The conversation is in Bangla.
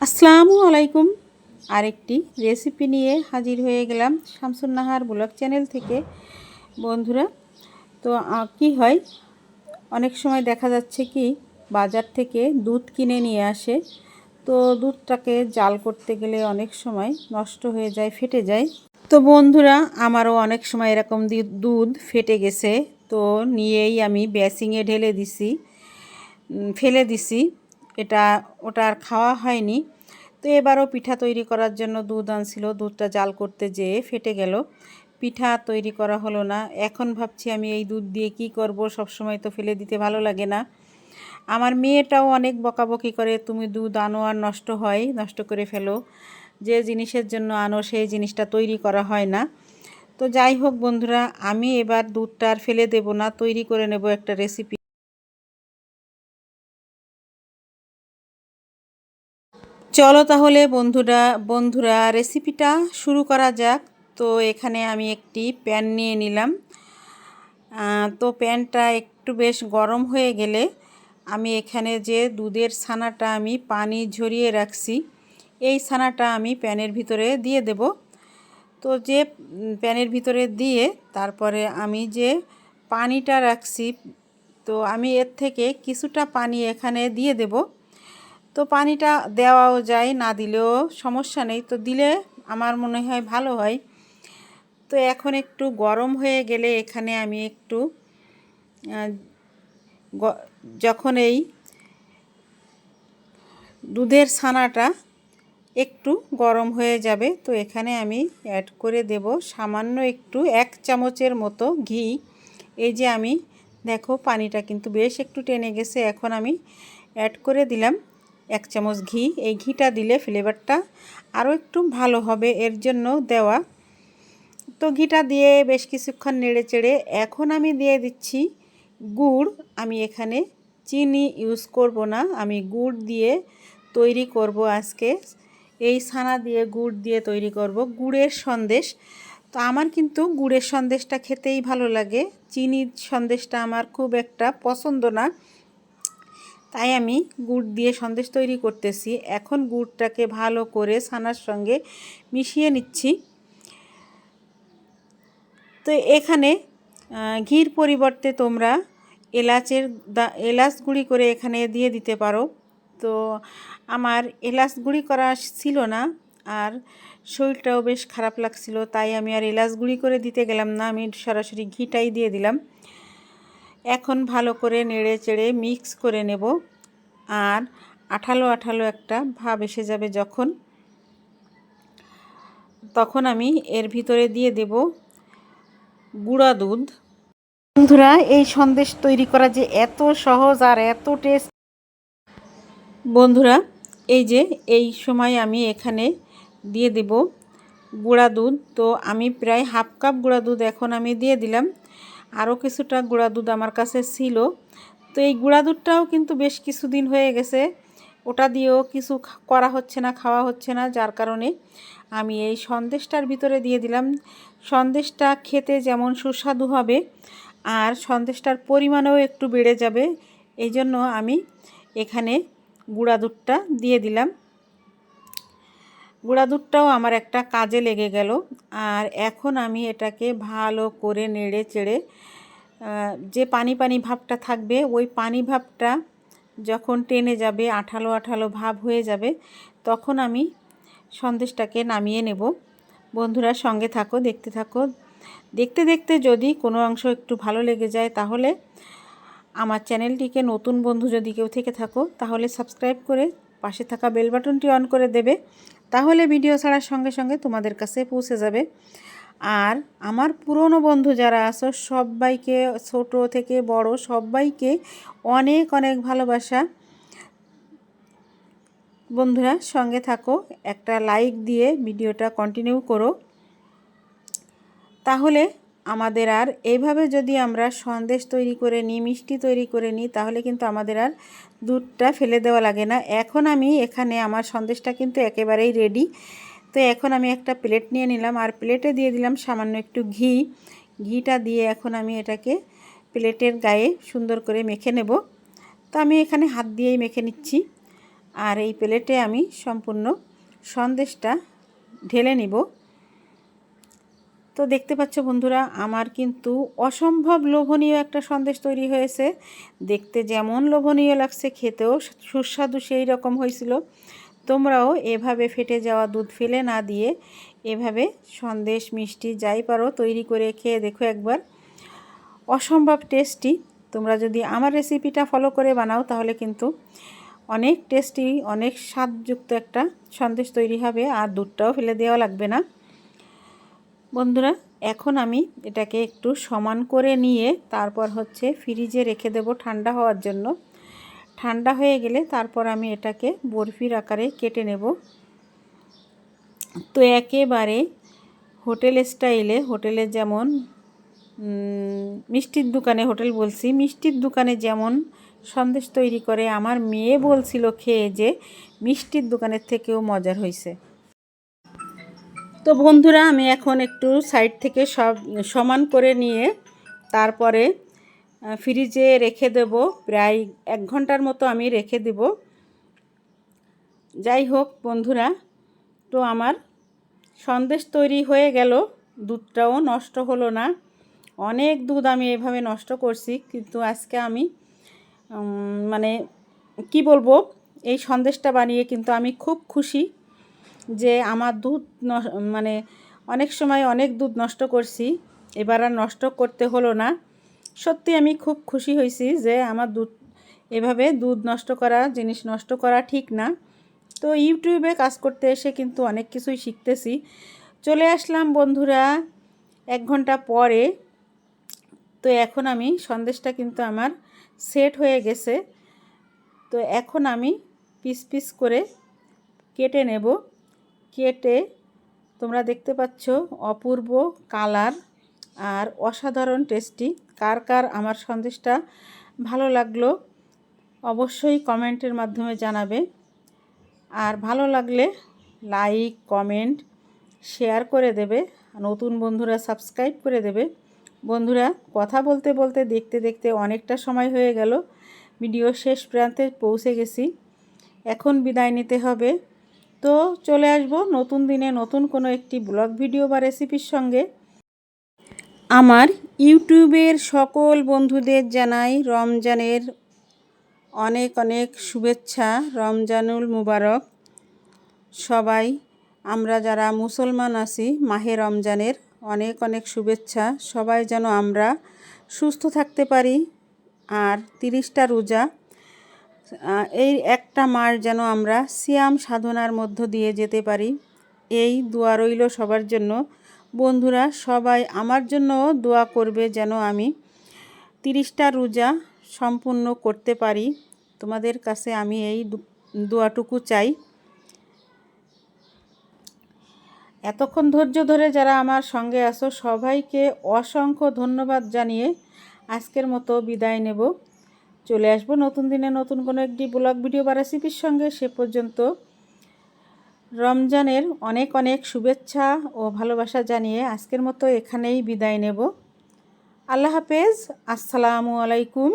আসসালামু আলাইকুম। আরেকটি রেসিপি নিয়ে হাজির হয়ে গেলাম শামসুন নাহার ব্লগ চ্যানেল থেকে। বন্ধুরা, তো কি হয়? অনেক সময় দেখা যাচ্ছে কি, বাজার থেকে দুধ কিনে নিয়ে আসে। তো, দুধটাকে জাল করতে গেলে অনেক সময় নষ্ট হয়ে যায়, ফেটে যায়। তো, বন্ধুরা, আমারও অনেক সময় এরকম দুধ ফেটে গেছে। তো, নিয়েই আমি বেসিংয়ে ঢেলে দিছি ফেলে দিছি। এটা, ওটা আর খাওয়া হয়নি। তো এবারও পিঠা তৈরি করার জন্য দুধ আনছিল। দুধটা জাল করতে যেয়ে ফেটে গেল। পিঠা তৈরি করা হলো না। এখন ভাবছি আমি এই দুধ দিয়ে কি করব? সব সময় তো ফেলে দিতে ভালো লাগে না। আমার মেয়েটাও অনেক বকাবকি করে, তুমি দুধ আনো আর নষ্ট হয়, নষ্ট করে ফেলো। যে জিনিসের জন্য আনো, সেই জিনিসটা তৈরি করা হয় না। তো যাই হোক বন্ধুরা, আমি এবার দুধটা আর ফেলে দেব না। তৈরি করে নেব একটা রেসিপি চলো তাহলে বন্ধুরা বন্ধুরা রেসিপিটা শুরু করা যাক। তো এখানে আমি একটি প্যান নিয়ে নিলাম। তো প্যানটা একটু বেশ গরম হয়ে গেলে আমি এখানে যে দুধের ছানাটা আমি পানি ঝরিয়ে রাখছি, এই ছানাটা আমি প্যানের ভিতরে দিয়ে দেব। তো যে প্যানের ভিতরে দিয়ে তারপরে আমি যে পানিটা রাখছি, তো আমি এর থেকে কিছুটা পানি এখানে দিয়ে দেবো। তো পানিটা দেওয়াও যায়, না দিলেও সমস্যা নেই। তো দিলে আমার মনে হয় ভালো হয়। তো এখন একটু গরম হয়ে গেলে এখানে আমি একটু যখন এই দুধের ছানাটা একটু গরম হয়ে যাবে, তো এখানে আমি অ্যাড করে দেব সামান্য একটু এক চামচের মতো ঘি। এই যে আমি, দেখো পানিটা কিন্তু বেশ একটু টেনে গেছে, এখন আমি অ্যাড করে দিলাম। এক চামচ ঘি। এই ঘিটা দিলে ফ্লেভারটা আরও একটু ভালো হবে এর জন্য দেওয়া। তো ঘিটা দিয়ে বেশ কিছুক্ষণ নেড়ে চেড়ে এখন আমি দিয়ে দিচ্ছি গুড়। আমি এখানে চিনি ইউজ করব না, আমি গুড় দিয়ে তৈরি করব আজকে। এই ছানা দিয়ে গুড় দিয়ে তৈরি করব, গুড়ের সন্দেশ। তো আমার কিন্তু গুড়ের সন্দেশটা খেতেই ভালো লাগে। চিনির সন্দেশটা আমার খুব একটা পছন্দ না। তাই আমি গুড় দিয়ে সন্দেশ তৈরি করতেছি। এখন গুড়টাকে ভালো করে ছানার সঙ্গে মিশিয়ে নিচ্ছি। তো এখানে ঘির পরিবর্তে তোমরা এলাচের এলাচ গুঁড়ি করে এখানে দিয়ে দিতে পারো। তো আমার এলাচ গুঁড়ি করা ছিল না আর শরীরটাও বেশ খারাপ লাগছিল, তাই আমি আর এলাচ গুঁড়ি করে দিতে গেলাম না। আমি সরাসরি ঘিটাই দিয়ে দিলাম। এখন ভালো করে নেড়ে চেড়ে মিক্স করে নেব। আর আঠালো আঠালো একটা ভাব এসে যাবে যখন। তখন আমি এর ভিতরে দিয়ে দেব গুঁড়া দুধ। বন্ধুরা এই সন্দেশ তৈরি করা যে এত সহজ আর এত টেস্ট। বন্ধুরা এই যে এই সময় আমি এখানে দিয়ে দেব গুঁড়া দুধ। তো আমি প্রায় হাফ কাপ গুঁড়া দুধ এখন আমি দিয়ে দিলাম। আরও কিছুটা গুঁড়া দুধ আমার কাছে ছিল। তো এই গুঁড়া দুধটাও কিন্তু বেশ কিছুদিন হয়ে গেছে। ওটা দিয়েও কিছু করা হচ্ছে না, খাওয়া হচ্ছে না, যার কারণে আমি এই সন্দেশটার ভিতরে দিয়ে দিলাম। সন্দেশটা খেতে যেমন সুস্বাদু হবে, আর সন্দেশটার পরিমাণও একটু বেড়ে যাবে। এই জন্য আমি এখানে গুঁড়া দুধটা দিয়ে দিলাম। গুঁড়া দুধটাও আমার একটা কাজে লেগে গেল। আর এখন আমি এটাকে ভালো করে নেড়ে চেড়ে যে পানি পানি ভাবটা থাকবে, ওই পানি ভাবটা যখন টেনে যাবে, আঠালো আঠালো ভাব হয়ে যাবে, তখন আমি সন্দেশটাকে নামিয়ে নেব। বন্ধুরা সঙ্গে থাকো, দেখতে থাকো। দেখতে দেখতে যদি কোনো অংশ একটু ভালো লেগে যায়, তাহলে আমার চ্যানেলটিকে নতুন বন্ধু যদি কেউ থেকে থাকো, তাহলে সাবস্ক্রাইব করে পাশে থাকা বেল বাটনটি অন করে দেবে। তাহলে ভিডিও ছাড়ার সঙ্গে সঙ্গে তোমাদের কাছে পৌঁছে যাবে। আর আমার পুরনো বন্ধু যারা আছো, সবাইকে, ছোট থেকে বড় সবাইকে অনেক অনেক ভালোবাসা। বন্ধুরা, সঙ্গে থাকো, একটা লাইক দিয়ে ভিডিওটা কন্টিনিউ করো। তাহলে আমাদের আর এইভাবে যদি আমরা সন্দেশ তৈরি করে নিই, মিষ্টি তৈরি করে নিই, তাহলে কিন্তু আমাদের আর দুধটা ফেলে দেওয়া লাগে না। এখন আমি এখানে আমার সন্দেশটা কিন্তু একেবারেই রেডি তো এখন আমি একটা প্লেট নিয়ে নিলাম। আর প্লেটে দিয়ে দিলাম সামান্য একটু ঘি। ঘিটা দিয়ে এখন আমি এটাকে প্লেটের গায়ে সুন্দর করে মেখে নেব। তো আমি এখানে হাত দিয়েই মেখে নিচ্ছি। আর এই প্লেটে আমি সম্পূর্ণ সন্দেশটা ঢেলে নিব। তো দেখতে পাচ্ছ বন্ধুরা, আমার কিন্তু অসম্ভব লোভনীয় একটা সন্দেশ তৈরি হয়েছে। দেখতে যেমন লোভনীয় লাগছে, খেতেও সুস্বাদু সেই রকম হয়েছিল। তোমরাও এভাবে ফেটে যাওয়া দুধ ফেলে না দিয়ে এভাবে সন্দেশ, মিষ্টি, যাই পারো তৈরি করে খেয়ে দেখো একবার। অসম্ভব টেস্টি। তোমরা যদি আমার রেসিপিটা ফলো করে বানাও, তাহলে কিন্তু অনেক টেস্টি, অনেক স্বাদযুক্ত একটা সন্দেশ তৈরি হবে, আর দুধটাও ফেলে দেওয়া লাগবে না। বন্ধুরা, এখন আমি এটাকে একটু সমান করে নিয়ে তারপর হচ্ছে ফ্রিজে রেখে দেব ঠান্ডা হওয়ার জন্য। ঠান্ডা হয়ে গেলে তারপর আমি এটাকে বরফির আকারে কেটে নেব। তো একেবারে হোটেল স্টাইলে, হোটেলে যেমন মিষ্টির দোকানে, হোটেল বলছি, মিষ্টির দোকানে যেমন সন্দেশ তৈরি করে, আমার মেয়ে বলছিল খেয়ে যে মিষ্টির দোকানের থেকেও মজার হয়েছে তো বন্ধুরা, আমি এখন একটু সাইড থেকে সব সমান করে নিয়ে তারপরে ফ্রিজে রেখে দেব। প্রায় এক ঘণ্টার মতো আমি রেখে দেব। যাই হোক বন্ধুরা, তো আমার সন্দেশ তৈরি হয়ে গেল। দুধটাও নষ্ট হলো না। অনেক দুধ আমি এভাবে নষ্ট করছি, কিন্তু আজকে আমি মানে কি বলব, এই সন্দেশটা বানিয়ে কিন্তু আমি খুব খুশি। যে আমার দুধ মানে অনেক সময় অনেক দুধ নষ্ট করছি, এবার আর নষ্ট করতে হলো না। সত্যি আমি খুব খুশি হয়েছি যে আমার দুধ, এভাবে দুধ নষ্ট করা, জিনিস নষ্ট করা ঠিক না। তো ইউটিউবে কাজ করতে এসে কিন্তু অনেক কিছুই শিখতেছি। চলে আসলাম বন্ধুরা, এক ঘণ্টা পরে। তো এখন আমি, সন্দেশটা কিন্তু আমার সেট হয়ে গেছে। তো এখন আমি পিস পিস করে কেটে নেব। কেটে তোমরা দেখতে পাচ্ছ অপূর্ব কালার আর অসাধারণ টেস্টি। কার কার আমার সন্দেশটা ভালো লাগল অবশ্যই কমেন্টের মাধ্যমে জানাবে। আর ভালো লাগলে লাইক, কমেন্ট, শেয়ার করে দেবে। নতুন বন্ধুরা সাবস্ক্রাইব করে দেবে। বন্ধুরা, কথা বলতে বলতে দেখতে দেখতে অনেকটা সময় হয়ে গেল। ভিডিও শেষ প্রান্তে পৌঁছে গেছি। এখন বিদায় নিতে হবে। তো চলে আসব নতুন দিনে নতুন কোনো একটি ব্লগ ভিডিও বা রেসিপির সঙ্গে। আমার ইউটিউবের সকল বন্ধুদের জানাই রমজানের অনেক অনেক শুভেচ্ছা, রমজানুল মুবারক। সবাই, আমরা যারা মুসলমান আছি, মাহে রমজানের অনেক অনেক শুভেচ্ছা। সবাই যেন আমরা সুস্থ থাকতে পারি। আর তিরিশটা রোজা এই একটা মাস যেন আমরা সিয়াম সাধনার মধ্য দিয়ে যেতে পারি। এই দোয়া রইল সবার জন্য। বন্ধুরা, সবাই আমার জন্য দোয়া করবে যেন আমি তিরিশটা রোজা সম্পূর্ণ করতে পারি। তোমাদের কাছে আমি এই দোয়াটুকু চাই। এতক্ষণ ধৈর্য ধরে যারা আমার সঙ্গে আসো সবাইকে অসংখ্য ধন্যবাদ জানিয়ে আজকের মতো বিদায় নেব। চলে আসব। নতুন দিনে নতুন কোনো একটি ব্লগ, ভিডিও বা রেসিপির সঙ্গে সে পর্যন্ত। রমজানের অনেক অনেক শুভেচ্ছা ও ভালোবাসা জানিয়ে আজকের মতো এখানেই বিদায় নেব। আল্লাহ হাফেজ। আসসালামু আলাইকুম।